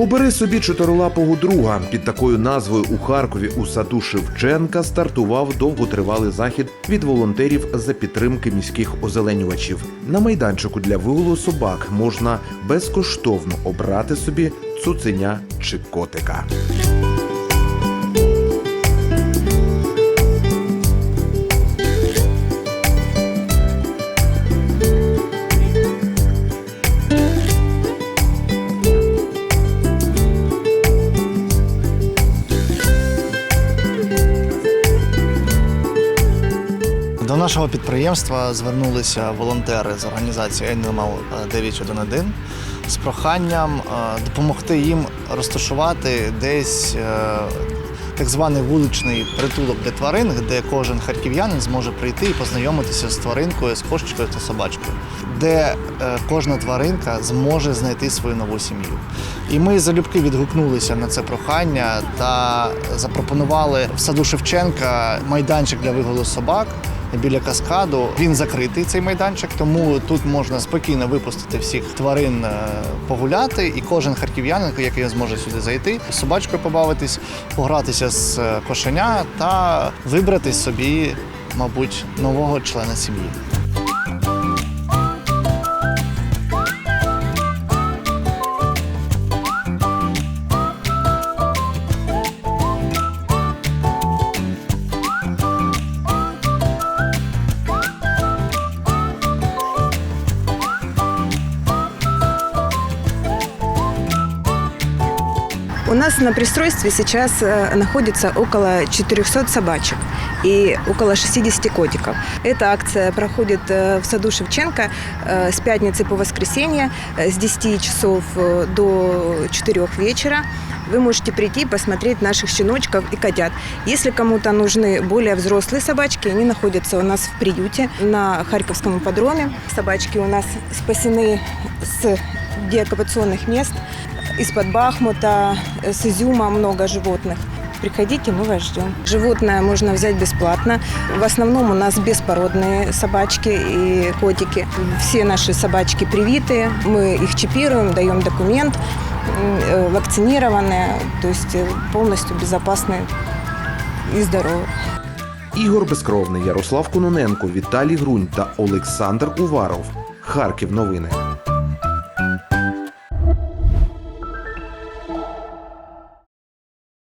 Обери собі чотирилапого друга. Під такою назвою у Харкові у саду Шевченка стартував довготривалий захід від волонтерів за підтримки міських озеленювачів. На майданчику для вигулу собак можна безкоштовно обрати собі цуценя чи котика. До нашого підприємства звернулися волонтери з організації Animal 911 з проханням е, допомогти їм розташувати десь е, так званий вуличний притулок для тварин, де кожен харків'янин зможе прийти і познайомитися з тваринкою, з кошечкою та собачкою, де е, кожна тваринка зможе знайти свою нову сім'ю. І ми залюбки відгукнулися на це прохання та запропонували в саду Шевченка майданчик для вигулу собак біля каскаду. Він закритий цей майданчик, тому тут можна спокійно випустити всіх тварин е, погуляти, і кожен харків'янин, який зможе сюди зайти, з собачкою побавитись, погратися з е, кошеня та вибрати собі, мабуть, нового члена сім'ї. У нас на пристройстве сейчас э, находится около 400 собачек и около 60 котиков. Эта акция проходит э, в саду Шевченко э, с пятницы по воскресенье с 10 часов до 4 вечера. Вы можете прийти посмотреть наших щеночков и котят. Если кому-то нужны более взрослые собачки, они находятся у нас в приюте на Харьковском ипподроме. Собачки у нас спасены с деоккупационных мест. Из-под Бахмута, э, с Изюма много животных. Приходите, мы вас ждем. Животное можно взять бесплатно. В основном у нас беспородные собачки и котики. Все наши собачки привитые. Мы их чипируем, даем документ, м, э, вакцинированные, то есть э, полностью безопасные и здоровые. Ігор Безкровний, Ярослав Кононенко, Віталій Грунь та Олександр Уваров. Харків новини.